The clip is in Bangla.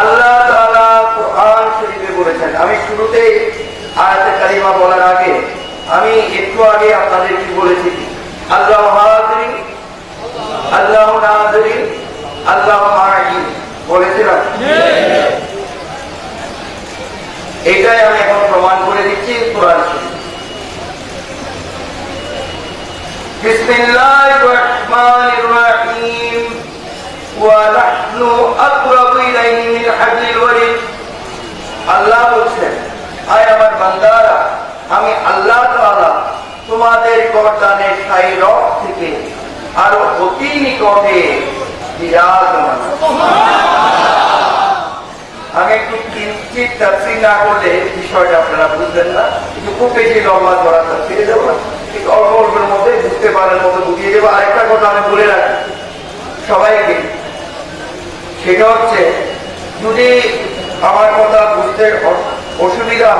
আল্লাহ কোরআন শরীফে বলেছেন, আমি শুরুতেই আয়াতে কারিমা বলার আগে আমি একটু আগে আপনাদের কি বলেছি, আল্লাহ হাজরি, আল্লাহ নাজরি, আল্লাহ মাহি বলেছিলাম এটাই আমি এখন প্রমাণ করে দিচ্ছি কোরআন শরীফ। বিসমিল্লাহির রহমানির রহিম। ওয়া নাহনু আকরাবু ইলাইহি হাবলিল ওয়ারিদ আল্লাহ বলছেন, হায় আমার বান্দারা, আমি আল্লাহ তাআলা তোমাদের গর্দানে সাই রক থেকে আরও অতি নিকটে আমি একটু কিঞ্চিৎ তাফসির না করলে বিষয়টা আপনারা বুঝবেন না। কিন্তু খুব বেশি লম্বা ধরা তাফসিরে দেবো অল্প অল্পের মধ্যে বুঝতে পারার মতো বুঝিয়ে দেবো। আরেকটা কথা আমি বলে রাখি। সবাইকে, সেটা হচ্ছে যদি আমার কথা বুঝতে অসুবিধা